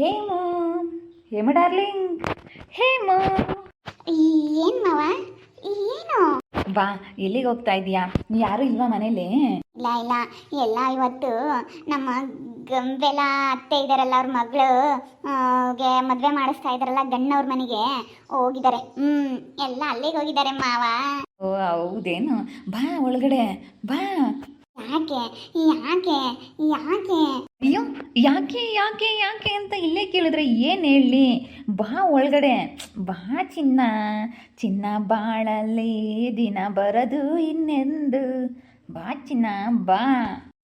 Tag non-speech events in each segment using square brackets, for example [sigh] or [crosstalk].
ಹೇಮು ಹೇಮ darling ಹೇಮ. ಏನ್ ಮಾವ? ಏನು? ಬಾ ಎಲ್ಲಿಗೆ ಹೋಗ್ತಾ ಇದೀಯಾ ಯಾರು ಇಲ್ವಾ ಮನೇಲಿ? ಇಲ್ಲ ಇಲ್ಲ. ಎಲ್ಲ ಇವತ್ತು ನಮ್ಮ ಗಂಬೆಲ ಅತ್ತೆ ಇದಾರಲ್ಲ ಅವ್ರ ಮಗಳು ಗೆ ಮದುವೆ ಮಾಡಿಸ್ತಾ ಇದಾರಲ್ಲ ಗಣ್ಣವ್ರ ಮನೆಗೆ. ಹೋಗಿದ್ದಾರೆ. ಹ್ಮ್ ಎಲ್ಲ ಅಲ್ಲಿಗೆ ಹೋಗಿದ್ದಾರೆ ಮಾವ. ಓ ಹೌದೇನು? ಬಾ ಒಳಗಡೆ ಬಾ. ಯಾಕೆ ಯಾಕೆ ಯಾಕೆ? ಅಯ್ಯೋ ಯಾಕೆ ಯಾಕೆ ಯಾಕೆ ಅಂತ ಇಲ್ಲೇ ಕೇಳಿದ್ರೆ ಏನು ಹೇಳಲಿ ಬಾ ಒಳಗಡೆ ಬಾ ಚಿನ್ನ ಚಿನ್ನ ಬಾಳಲ್ಲಿ ದಿನ ಬರದು ಇನ್ನೆಂದು. ಬಾ ಚಿನ್ನ ಬಾ.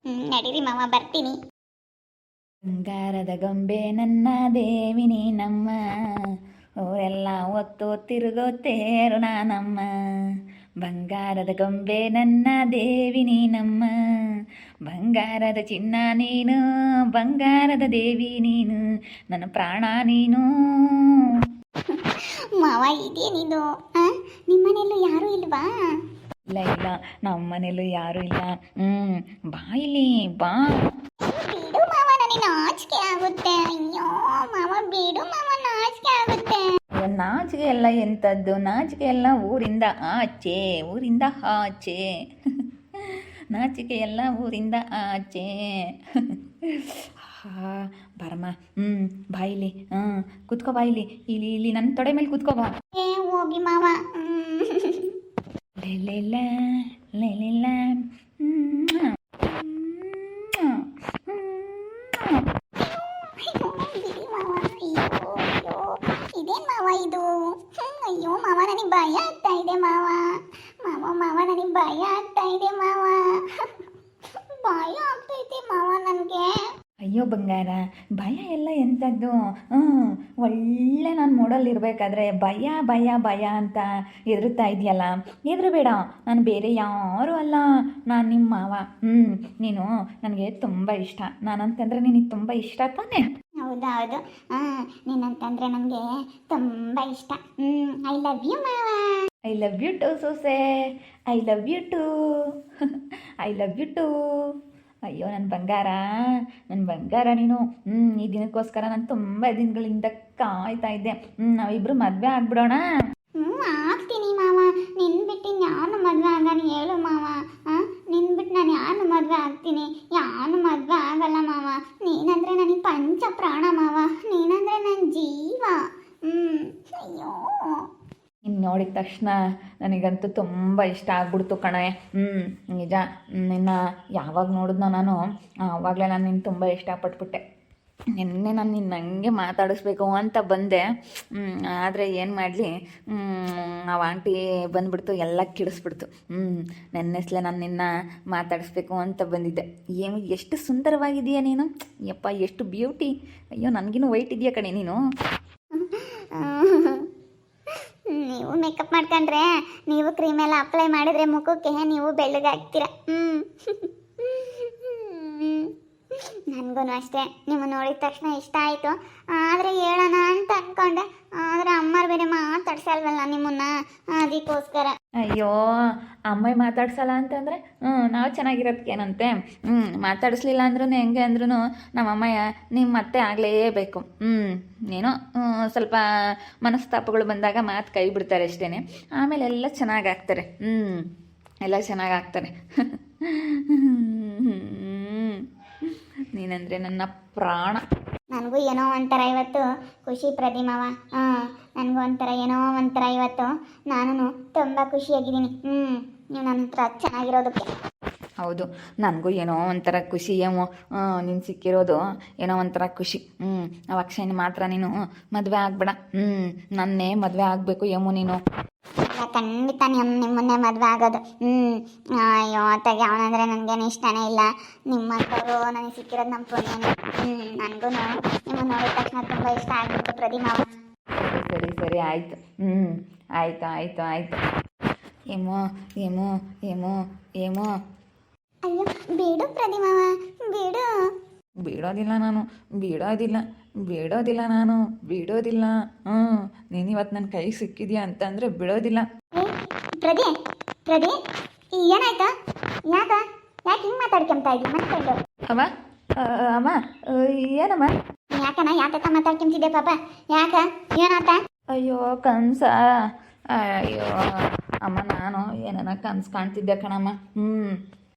ನಡೀರಿ ಮಾವ ಬರ್ತೀನಿ. ಬಂಗಾರದ ಗೊಂಬೆ ನನ್ನ ದೇವಿನಿ ನಮ್ಮ. ಊರೆಲ್ಲ ಒತ್ತು ತಿರುಗೋ ತೇರು ನಾನಮ್ಮ. ಬಂಗಾರದ ಗೊಂಬೆ ನನ್ನ ದೇವಿ ನೀನಮ್ಮ. ಬಂಗಾರದ ಚಿನ್ನ ನೀನು ಬಂಗಾರದ ದೇವಿ ನೀನು ನನ್ನ ಪ್ರಾಣ ನೀನು. ಮಾವ ಇದೇ ನೀನು ನಿಮ್ಮನೆಯಲ್ಲೂ ಯಾರೂ ಇಲ್ವಾ? ಇಲ್ಲ ಇಲ್ಲ ನಮ್ಮ ಮನೇಲೂ ಯಾರೂ ಇಲ್ಲ. ಹ್ಞೂ ಬಾ ಇಲ್ಲಿ ಬಾ. ಬಿಡು ಮಾವ ನನಗೆ ನಾಚಿಕೆ ಆಗುತ್ತೆ. ಅಯ್ಯೋ ಮಾವ ಬಿಡು ಮಾವ. ನಾಚಿಕೆ ಎಲ್ಲ ಎಂಥದ್ದು ನಾಚಿಕೆ ಎಲ್ಲ ಊರಿಂದ ಆಚೆ ಊರಿಂದ ಆಚೆ. ನಾಚಿಕೆ ಎಲ್ಲ ಊರಿಂದ ಆಚೆ. ಹಾ ಬರಮ್ಮ ಹ್ಞೂ ಬಾಯಿಲಿ ಹ್ಞೂ ಕುತ್ಕೋ ಬಾಯಿಲಿ ಇಲ್ಲಿ. ಇಲ್ಲಿ ನನ್ನ ತೊಡೆ ಮೇಲೆ ಕುತ್ಕೋ ಬಾ. ಹೋಗಿ ಮಾವ. ಲೇ ಲೆಲೆಲ ಲೆಲೆಲ ಹ್ಮ್. ಅಯ್ಯೋ, ಬಿಡಿ ಮಾವ ಅಯ್ಯೋ ಅಯ್ಯೋ ಇದೇನ್ ಮಾವ ಇದು ಹ್ಮ್, ಅಯ್ಯೋ ಮಾವ ನನಗೆ ಭಯ ಆಗ್ತಾ ಇದೆ ಮಾವ. ಮಾವ ಮಾವ, ನನಗೆ ಭಯ ಆಗ್ತಾ ಇದೆ ಮಾವ. ಭಯ ಆಗ್ತೈತೆ ಮಾವ ನನಗೆ. ಅಯ್ಯೋ ಬಂಗಾರ, ಭಯ ಎಲ್ಲ ಎಂಥದ್ದು ಹ್ಞೂ ಒಳ್ಳೆ ನಾನು ಮೋಡಲ್ಲಿ ಇರಬೇಕಾದ್ರೆ ಭಯ ಭಯ ಭಯ ಅಂತ ಹೆದರ್ತಾ ಇದೆಯಲ್ಲ? ಹೆದರಬೇಡ, ನಾನು ಬೇರೆ ಯಾರೂ ಅಲ್ಲ. ನಾನು ನಿಮ್ಮ ಮಾವ. ಹ್ಞೂ ನೀನು ನನಗೆ ತುಂಬ ಇಷ್ಟ. ನಾನಂತಂದರೆ ನಿನಗೆ ತುಂಬ ಇಷ್ಟ ತಾನೇ? ಹೌದಾ ಹೌದು. ಹಾಂ ನಿನ್ನಂತಂದ್ರೆ ನನಗೆ ತುಂಬ ಇಷ್ಟ. ಐ ಲವ್ ಯು ಮಾವ. ಐ ಲವ್ ಯು ಟು ಸೊಸೆ. I love you too I love you too ಅಯ್ಯೋ ನನ್ನ ಬಂಗಾರ. ನನ್ನ ಬಂಗಾರ ನೀನು. ಹ್ಞೂ ಈ ದಿನಕ್ಕೋಸ್ಕರ ನಾನು ತುಂಬ ದಿನಗಳಿಂದ ಕಾಯ್ತಾ ಇದ್ದೆ. ಹ್ಞೂ ನಾವಿಬ್ಬರು ಮದುವೆ ಆಗ್ಬಿಡೋಣ. ಹ್ಞೂ ಆಗ್ತೀನಿ ಮಾವ. ನಿನ್ ಬಿಟ್ಟು ನಾನು ಮದುವೆ ಆಗಲ್ಲ ಹೇಳು ಮಾವ. ಹಾಂ ನಿನ್ ಬಿಟ್ಟು ನಾನು ಯಾರು ಮದುವೆ ಆಗ್ತೀನಿ? ಯಾರು ಮದುವೆ ಆಗಲ್ಲ ಮಾವ. ನೀನಂದ್ರೆ ನನಗೆ ಪಂಚ ಪ್ರಾಣ ಮಾವ ನೀನಂದ್ರೆ ನನ್ನ ಜೀವ ಹ್ಞೂ ಅಯ್ಯೋ ಇನ್ನು ನೋಡಿದ ತಕ್ಷಣ ನನಗಂತೂ ತುಂಬ ಇಷ್ಟ ಆಗ್ಬಿಡ್ತು ಕಣೆ. ಹ್ಞೂ ನಿಜ. ನಿನ್ನ ಯಾವಾಗ ನೋಡಿದ್ನೋ ನಾನು ಆವಾಗಲೇ ನಾನು ನಿನ್ನ ತುಂಬ ಇಷ್ಟಪಟ್ಬಿಟ್ಟೆ. ನಿನ್ನೆ ನಾನು ನಿನ್ನ ಹಂಗೆ ಮಾತಾಡಿಸ್ಬೇಕು ಅಂತ ಬಂದೆ. ಆದರೆ ಏನು ಮಾಡಲಿ? ಆ ಆಂಟಿ ಬಂದ್ಬಿಡ್ತು, ಎಲ್ಲ ಕಿಡಿಸ್ಬಿಡ್ತು. ಹ್ಞೂ ನೆನ್ನೆಸ್ಲೆ ನಾನು ನಿನ್ನ ಮಾತಾಡಿಸ್ಬೇಕು ಅಂತ ಬಂದಿದ್ದೆ. ಏನು, ಎಷ್ಟು ಸುಂದರವಾಗಿದೆಯಾ ನೀನು? ಯಪ್ಪ, ಎಷ್ಟು ಬ್ಯೂಟಿ ಅಯ್ಯೋ, ನನಗಿನ್ನೂ ವೈಟ್ ಇದೆಯಾ ಕಣೆ ನೀನು ನೀವು ಮೇಕಪ್ ಮಾಡ್ಕೊಂಡ್ರೆ ನೀವು ಕ್ರೀಮ್ ಎಲ್ಲ ಅಪ್ಲೈ ಮಾಡಿದ್ರೆ ಮುಖಕ್ಕೆ ನೀವು ಬೆಳ್ಳಗಾಗ್ತೀರ? ಹ್ಞೂ [laughs] ನನಗೂ ಅಷ್ಟೇ. ನಿಮ್ಮ ನೋಡಿದ ತಕ್ಷಣ ಇಷ್ಟ ಆಯ್ತು. ಆದ್ರೆ ಹೇಳೋಣ ಅಂತ ಅಂದ್ಕೊಂಡೆ ಆದ್ರೆ ಅಮ್ಮರು ಬೇರೆ ಮಾತಾಡ್ಸಲ್ವಲ್ಲ ನಿಮ್ಮನ್ನ? ಅದಕ್ಕೋಸ್ಕರ. ಅಯ್ಯೋ ಅಮ್ಮ ಮಾತಾಡ್ಸಲ್ಲ ಅಂತಂದ್ರೆ ಹ್ಞೂ ನಾವು ಚೆನ್ನಾಗಿರೋದಕ್ಕೇನಂತೆ ಹ್ಞೂ ಮಾತಾಡಿಸ್ಲಿಲ್ಲ ಅಂದ್ರೂ ಹೆಂಗೆ ಅಂದ್ರೂ ನಮ್ಮ ಅಮ್ಮಯ್ಯ ನಿಮ್ಮ ಮತ್ತೆ ಆಗಲೇಬೇಕು. ಹ್ಞೂ ಏನೋ ಸ್ವಲ್ಪ ಮನಸ್ತಾಪಗಳು ಬಂದಾಗ ಮಾತು ಕೈ ಬಿಡ್ತಾರೆ ಅಷ್ಟೇ ಆಮೇಲೆ ಎಲ್ಲ ಚೆನ್ನಾಗಿ ಆಗ್ತಾರೆ. ಹ್ಞೂ ಎಲ್ಲ ಚೆನ್ನಾಗಿ ಆಗ್ತಾರೆ. [laughs] ನೀನಂದರೆ ನನ್ನ ಪ್ರಾಣ. ನನಗೂ ಏನೋ ಒಂಥರ ಇವತ್ತು ಖುಷಿ ಪ್ರತಿಮವ ಹಾಂ ನನಗೂ ಒಂಥರ ಏನೋ ಒಂಥರ ಇವತ್ತು. ನಾನು ತುಂಬ ಖುಷಿಯಾಗಿದ್ದೀನಿ. ಹ್ಞೂ ನೀವು ನನ್ನ ಹತ್ರ ಚೆನ್ನಾಗಿರೋದಕ್ಕೆ. ಹೌದು ನನಗೂ ಏನೋ ಒಂಥರ ಖುಷಿ ಏನೋ ನೀನು ಸಿಕ್ಕಿರೋದು ಏನೋ ಒಂಥರ ಖುಷಿ. ಹ್ಞೂ ಆ ಅಕ್ಷಯನ ಮಾತ್ರ ನೀನು ಮದುವೆ ಆಗ್ಬೇಡ. ಹ್ಞೂ ನನ್ನೇ ಮದುವೆ ಆಗಬೇಕು ಏಮೋ ನೀನು. ಖಂಡಿತ ನಿಮ್ಮ ನಿಮ್ಮನ್ನೇ ಮದುವೆ ಆಗೋದು. ಹ್ಞೂ ಅಯ್ಯೋ ತೆಗೆ ಅವನಂದ್ರೆ ನನಗೇನು ಇಷ್ಟನೇ ಇಲ್ಲ. ನಿಮ್ಮಂಥವ್ರು ನನಗೆ ಸಿಕ್ಕಿರೋದು ನಮ್ಮ ಪುಣ್ಯನೇ. ಹ್ಞೂ ನನಗೂ ನಿಮ್ಮನ್ನು ನೋಡಿದ ತಕ್ಷಣ ತುಂಬ ಇಷ್ಟ ಆಗಿತ್ತು ಪ್ರತಿಮಾವ ಸರಿ ಸರಿ ಸರಿ ಆಯಿತು. ಹ್ಞೂ ಆಯಿತು ಆಯಿತು ಆಯಿತು. ಏಮೋ ಏಮೋ ಏಮೋ ಏಮೋ. ಅಯ್ಯೋ ಬಿಡು ಪ್ರತಿಮಾವ ಬಿಡು. ಬಿಡೋದಿಲ್ಲ ನಾನು ಬಿಡೋದಿಲ್ಲ. ಬಿಡೋದಿಲ್ಲ ನಾನು ಬಿಡೋದಿಲ್ಲ. ಹ್ಞೂ ನೀನು ಇವತ್ತು ನನ್ನ ಕೈ ಸಿಕ್ಕಿದ್ಯಾ ಅಂತಂದರೆ ಬಿಡೋದಿಲ್ಲ. ಪ್ರದೇ ಪ್ರದಿ ಏನಾಯ್ತಾ? ಯಾಕ? ಯಾಕೆ ಹಿಂಗೆ ಮಾತಾಡ್ಕೊಂತ ಇದ್ದಿ? ಮತ್ಕೊಂಡು ಅಮ್ಮ ಅಮ್ಮ ಏನಮ್ಮ? ಯಾಕನ ಯಾಕೆ ಮಾತಾಡ್ಕೊಂತಿದ್ದೆ ಪಾಪ? ಯಾಕ? ಏನಾತ? ಅಯ್ಯೋ ಕನ್ಸ. ಅಯ್ಯೋ ಅಮ್ಮ ನಾನು ಏನನ ಕನ್ಸು ಕಾಣ್ತಿದ್ದೆ ಕಣಮ್ಮ. ಹ್ಞೂ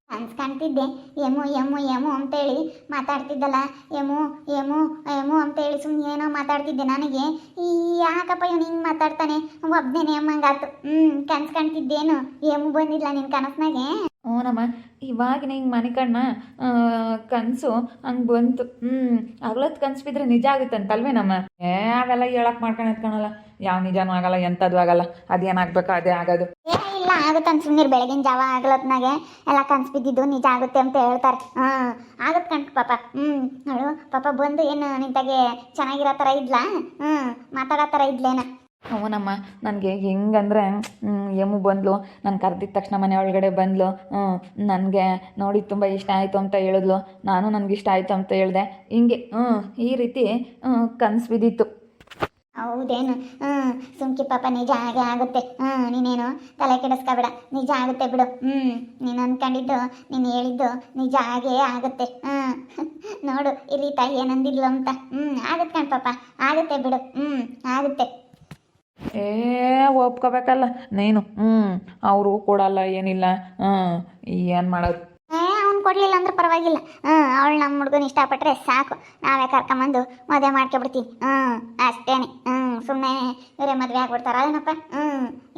ಕನ್ಸ್ ಕಾಣ್ತಿದ್ದೆ. ಎಮು ಎಮು ಎಮು ಅಂತೇಳಿ ಮಾತಾಡ್ತಿದ್ದಲ್ಲ. ಎಮು ಎಮು ಎಮು ಅಂತೇಳಿ ಸುಮ್ಮನೆ ಏನೋ ಮಾತಾಡ್ತಿದ್ದೆ ನನಗೆ. ಈ ಯಾಕಪ್ಪ ಇವನು ಹಿಂಗೆ ಮಾತಾಡ್ತಾನೆ? ಒಬ್ಬನೇ ಎಮ್ಮಂಗಾತು ಹ್ಞೂ ಕನ್ಸು ಕಾಣ್ತಿದ್ದೇನು. ಎಮು ಬಂದಿಲ್ಲ ನಿನ್ನ ಕನಸ್ನಾಗೆ? ಹ್ಞೂನಮ್ಮ ಇವಾಗಿನ ಹಿಂಗೆ ಮನೆ ಕಣ್ಣ ಕನಸು ಹಂಗೆ ಬಂತು. ಹ್ಞೂ ಅಗ್ಲತ್ತು ಕನಸು ಬಿದ್ರೆ ನಿಜ ಆಗುತ್ತಂತಲ್ವೇನಮ್ಮ ಏ ಅವೆಲ್ಲ ಹೇಳಕ್ ಮಾಡ್ಕೊಂಡು ಎತ್ಕೊಳಲ್ಲ ಯಾವ ನಿಜನೂ ಆಗಲ್ಲ ಎಂಥದ್ದು ಆಗಲ್ಲ. ಅದೇನಾಗ್ಬೇಕು ಅದೇ ಆಗೋದು. ಏ ಇಲ್ಲ ಅಂತ ಬೆಳಗಿನ ಜಾವ ಆಗ್ಲತ್ನಾಗೆ ಎಲ್ಲ ಕನ್ಸು ನಿಜ ಆಗುತ್ತೆ ಅಂತ ಹೇಳ್ತಾರೆ. ಹಾಂ, ಆಗತ್ ಕಣ್ ಪಾಪ. ಹ್ಞೂ ನೋಡು, ಪಾಪ ಬಂದು ಏನು ನಿಂತಾಗೆ ಚೆನ್ನಾಗಿರೋ ಥರ ಇದ್ಲಾ? ಹ್ಮ್, ಮಾತಾಡೋ ಥರ ಇದ್ಲೇನ? ಅವನಮ್ಮ ನನಗೆ ಹೆಂಗಂದ್ರೆ ಯಮು ಬಂದ್ಲು, ನಾನು ಕರೆದಿದ್ದ ತಕ್ಷಣ ಮನೆ ಒಳಗಡೆ ಬಂದ್ಲು ಹ್ಞೂ ನನಗೆ ನೋಡಿ ತುಂಬ ಇಷ್ಟ ಆಯಿತು ಅಂತ ಹೇಳಿದ್ಲು, ನಾನು ನನಗೆ ಇಷ್ಟ ಆಯಿತು ಅಂತ ಹೇಳಿದೆ, ಹಿಂಗೆ ಹ್ಞೂ ಈ ರೀತಿ ಕನಸು ಬಿದ್ದಿತ್ತು. ಹೌದೇನು? ಹ್ಞೂ ಸುಮ್ಕಿ ಪಾಪ ನಿಜ ಹಾಗೆ ಆಗುತ್ತೆ. ಹ್ಞೂ ನೀನೇನು ತಲೆ ಕೆಡಿಸ್ಕೊಬೇಡ. ನಿಜ ಆಗುತ್ತೆ ಬಿಡು. ಹ್ಞೂ ನೀನು ಅಂದ್ಕೊಂಡಿದ್ದು ನೀನು ಹೇಳಿದ್ದು ನಿಜ ಆಗೇ ಆಗುತ್ತೆ. ಹ್ಞೂ ನೋಡು ಇಲ್ಲಿ ತಾಯಿ ಏನಂದಿಲ್ಲ ಅಂತ. ಹ್ಞೂ ಆಗುತ್ತೆ ಕಣ್ ಪಾಪ. ಆಗುತ್ತೆ ಬಿಡು. ಹ್ಞೂ ಆಗುತ್ತೆ. ಏ, ಒಪ್ಕೋಬೇಕಲ್ಲ. ನೀನು ಹ್ಞೂ ಅವರು ಕೊಡಲ್ಲ ಏನಿಲ್ಲ. ಹ್ಞೂ ಏನು ಮಾಡೋದು? ಕೊಡಲಿಲ್ಲ ಅಂದ್ರೆ ಪರವಾಗಿಲ್ಲ. ಹ್ಞೂ ಅವಳು ನಮ್ಮ ಹುಡುಗನ ಇಷ್ಟಪಟ್ಟರೆ ಸಾಕು. ನಾವೇ ಕರ್ಕೊಂಬಂದು ಮದುವೆ ಮಾಡ್ಕೊಬಿಡ್ತೀನಿ ಹ್ಞೂ ಅಷ್ಟೇನೆ. ಹ್ಞೂ ಸುಮ್ಮನೆ ಇವರೇ ಮದುವೆ ಆಗ್ಬಿಡ್ತಾರ. ಏನಪ್ಪ ಹ್ಞೂ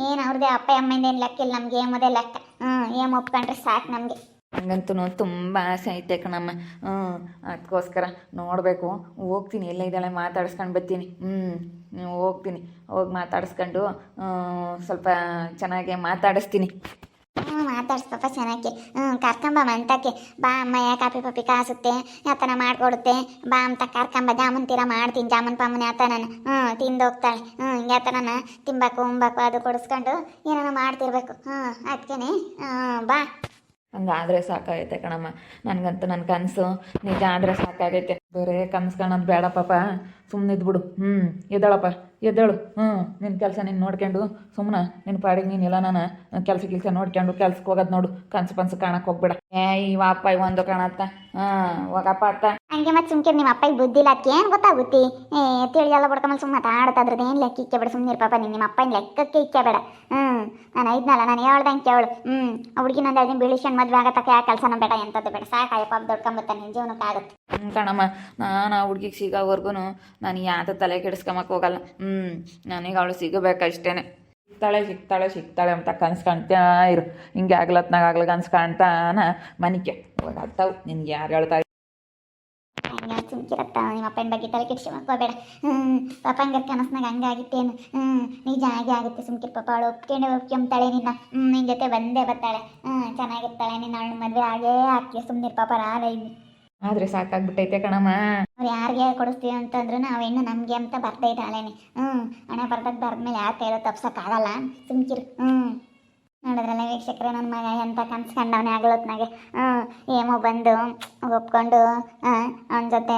ಏನು ಅವ್ರದ್ದೇ ಅಪ್ಪ ಅಮ್ಮಂದೇನು ಲೆಕ್ಕಿಲ್ಲ ನಮಗೆ ಏಮದೇ ಲೆಕ್ಕ ಹ್ಞೂ ಏಮ್ ಒಪ್ಕೊಂಡ್ರೆ ಸಾಕು ನಮಗೆ. ಹಂಗಂತೂ ತುಂಬ ಆಸೆ ಐತೆ ಕಣಮ್ಮ. ಹ್ಞೂ ಅದಕ್ಕೋಸ್ಕರ ನೋಡಬೇಕು. ಹೋಗ್ತೀನಿ, ಎಲ್ಲ ಇದ್ದಾಳೆ ಮಾತಾಡಿಸ್ಕೊಂಡು ಬರ್ತೀನಿ. ಹ್ಞೂ ಹೋಗ್ತೀನಿ. ಹೋಗಿ ಮಾತಾಡಿಸ್ಕೊಂಡು ಸ್ವಲ್ಪ ಚೆನ್ನಾಗೆ ಮಾತಾಡಿಸ್ತೀನಿ. ಹ್ಞೂ ಮಾತಾಡ್ಸಿ ಪಾಪ ಚೆನ್ನಾಗಿ. ಹ್ಞೂ ಕರ್ಕೊಂಬ ಮಂತಕ್ಕೆ ಬಾ ಅಮ್ಮ, ಯಾ ಕಾಪಿ ಪಾಪಿ ಕಾಸುತ್ತೆ ಯಾತನ ಮಾಡ್ಕೊಡುತ್ತೆ. ಬಾ ಅಂತ ಕರ್ಕೊಂಬ ಜಾಮೂನ್ ತೀರ ಮಾಡ್ತೀನಿ, ಜಾಮೂನ್ ಪಾಮೂನ್ ಯಾತನ ಹ್ಞೂ ತಿಂದು ಹೋಗ್ತಾಳೆ ಹ್ಞೂ ಯಾತನ ತಿಂಬಾಕು ಉಂಬಾಕು, ಅದು ಕೊಡಿಸ್ಕೊಂಡು ಏನೇನೋ ಮಾಡ್ತಿರ್ಬೇಕು. ಹ್ಞೂ ಅದಕ್ಕೇನೆ ಹ್ಞೂ ಬಾ. ಹಂಗಾದ್ರೆ ಸಾಕಾಗೈತೆ ಕಣಮ್ಮ. ನನಗಂತೂ ನನ್ನ ಕನಸು ನಿಜ ಆದರೆ ಸಾಕಾಗೈತೆ. ಬೇರೆ ಕನಸು ಕಾಣೋದು ಬೇಡ ಪಾಪ. ಸುಮ್ಮನೆ ಇದ್ಬಿಡು ಹ್ಞೂ ಎದ್ದೇಳಪ್ಪ ಎದ್ದೇಳು. ಹ್ಞೂ ನಿನ್ನ ಕೆಲಸ ನೀನು ನೋಡ್ಕೊಂಡು ಸುಮ್ಮನೆ ನಿನ್ನ ಪಾಡಿಗೆ ನೀನು ಇಲ್ಲ ನಾನು. ಕೆಲಸ ಕೆಲಸ ನೋಡ್ಕೊಂಡು ಕೆಲ್ಸಕ್ಕೆ ಹೋಗೋದು ನೋಡು. ಕನಸು ಪನ್ಸು ಕಾಣಕ್ಕೆ ಹೋಗ್ಬೇಡ. ಏ ಇವ ಅಪ್ಪ ಇವಂದು ಕಾಣತ್ತ. ಹಾಂ ಹೋಗಪ್ಪ ಅತ್ತ. ಹಂಗೆ ಮತ್ತೆ ಸುಮ್ಕೆ ನಿಮ್ಮ ಅಪ್ಪಗೆ ಬುದ್ಧಿ ಇಲ್ಲ ಏನು ಗೊತ್ತಾಗುತ್ತೆ? ತಿಳಿಯಲ್ಲ ಬಡ್ಕೊಂಬಲ್ಲಿ ಸುಮ್ಮನೆ ಆಡ್ತಾದ್ರದ್ದು ಏನು ಲೆಕ್ಕ ಇಕ್ಕೆ ಬೇಡ ಸುಮ್ಮನೆ ಪಾಪ ನೀನು ನಿಮ್ಮ ಅಪ್ಪನ ಲೆಕ್ಕಕ್ಕೆ ಇಕ್ಕೆ ಬೇಡ. ಹ್ಞೂ ನಾನು ಐದ್ನಲ್ಲ, ನಾನು ಹೇಳ್ದಂಗೆ ಕೇಳು. ಹ್ಞೂ ಹುಡುಗಿನ ಒಂದು ಐದಿನ ಬೀಳಿಸ್ಕೊಂಡು ಮದುವೆ ಆಗತ್ತಕ್ಕೆ ಯಾವ ಕೆಲಸನ ಬೇಡ ಎಂಥದ್ದು ಬೇಡ. ಸಾಕಾಯಪ್ಪ ದೊಡ್ಕೊಂಬತ್ತಾನೆ ನಿನ್ನ ಜೀವನಕ್ಕೆ ಆಗುತ್ತೆ. ಹ್ಞೂ ಕಣಮ್ಮ, ನಾನು ಆ ಹುಡುಗಿಗೆ ಸಿಗೋವರೆಗೂ ನಾನು ಯಾತ ತಲೆ ಕೆಡಿಸ್ಕೊಂಬಕ್ಕೆ ಹೋಗಲ್ಲ. ಹ್ಞೂ ನನಗೆ ಅವಳು ಸಿಗಬೇಕಷ್ಟೇ ಸಿಗ್ತಾಳೆ ಸಿಗ್ತಾಳೆ ಸಿಗ್ತಾಳೆ ಅಂತ ಕನ್ಸು ಕಾಣ್ತಾ ಇರು. ಹಿಂಗೆ ಆಗ್ಲತ್ನಾಗ ಆಗ್ಲ ಕನ್ಸು ಕಾಣ್ತಾನ ಮನಿಕೆ ಇವಾಗ ನಿಂಗೆ ನಿನ್ಗೆ ಯಾರು ಹೇಳ್ತಾರೆ ಹಂಗೆ ಸುಮ್ಕಿರತ್ತ ನಿಮ್ಮ ಅಪ್ಪನ ಬಗ್ಗೆ ತಲೆ ಕೆಡಿಸಿ ಮಕ್ಕೋಬೇಡ ಹ್ಞೂ ಪಾಪ ಹಂಗಾರೆ ಕನಸ್ನಾಗ ಹಂಗಾಗಿತ್ತೇನು? ಹ್ಞೂ ನಿಜ ಹಾಗೆ ಆಗುತ್ತೆ ಸುಮ್ಕಿರ್ ಪಾಪ ಅವಳು ಒಪ್ಕೊಂಡು ಒಪ್ಕೊಂತಾಳೆ ನಿನ್ನ. ಹ್ಞೂ ನಿನ್ನ ಜೊತೆ ಬಂದೇ ಬರ್ತಾಳೆ. ಹ್ಞೂ ಚೆನ್ನಾಗಿರ್ತಾಳೆ ನಿನ್ನ ಅವಳ ಮದುವೆ ಆಗೇ ಹಾಕಿ ಸುಮ್ಮನಿರ್ ಪಾಪ ರಾಲ ಆದ್ರೆ ಸಾಕಾಗ್ಬಿಟ್ಟೈತೆ ಕಣಮ್ಮ. ಅವ್ರು ಯಾರಿಗೆ ಕೊಡಿಸ್ತೀವಿ ಅಂತಂದ್ರೆ ನಾವು ಹೆಣ್ಣು ನಮಗೆ ಅಂತ ಬರ್ತಾ ಅಲೇನೆ ಹ್ಞೂ ಹಣ ಬರ್ದಾಗ ಬರ್ದ್ಮೇಲೆ ಯಾರು ಕೈಲೋ ತಪ್ಸೋಕ್ಕಾಗಲ್ಲ ಸುಮ್ಕಿರು ಹ್ಞೂ ನೋಡಿದ್ರಲ್ಲ ವೀಕ್ಷಕರೇ ನನ್ನ ಮಗ ಎಂತ ಕನ್ಸ್ಕೊಂಡವನೇ ಆಗ್ಲತ್ನಾಗೆ ಹ್ಞೂ ಏಮೋ ಬಂದು ಒಪ್ಕೊಂಡು ಅವನ ಜೊತೆ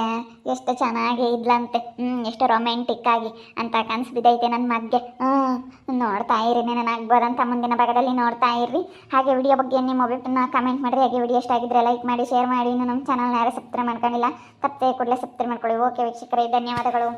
ಎಷ್ಟು ಚೆನ್ನಾಗಿ ಇದ್ಲಂತೆ ಹ್ಞೂ ಎಷ್ಟು ರೊಮ್ಯಾಂಟಿಕ್ ಆಗಿ ಅಂತ ಕನ್ಸು ನನ್ನ ಮಗ್ಗೆ. ಹ್ಞೂ ನೋಡ್ತಾ ಇರಿ, ನಾನು ಆಗ್ಬೋದಂತ ಮುಂದಿನ ಭಾಗದಲ್ಲಿ ನೋಡ್ತಾ ಇರ್ರಿ. ಹಾಗೆ ವಿಡಿಯೋ ಬಗ್ಗೆ ನಿಮ್ಮ ಒಬ್ಬರನ್ನ ಕಮೆಂಟ್ ಮಾಡಿರಿ. ಹಾಗೆ ವಿಡಿಯೋ ಇಷ್ಟ ಆಗಿದ್ರೆ ಲೈಕ್ ಮಾಡಿ ಶೇರ್ ಮಾಡಿ. ಇನ್ನು ನಮ್ಮ ಚಾನಲ್ನ ಯಾರು ಸಬ್ಸ್ಕ್ರೈಬ್ ಮಾಡ್ಕೊಂಡಿಲ್ಲ ತಪ್ಪೇ ಕೂಡಲೇ ಸಬ್ಸ್ಕ್ರೈಬ್ ಮಾಡ್ಕೊಳ್ಳಿ. ಓಕೆ ವೀಕ್ಷಕರೇ, ಧನ್ಯವಾದಗಳು.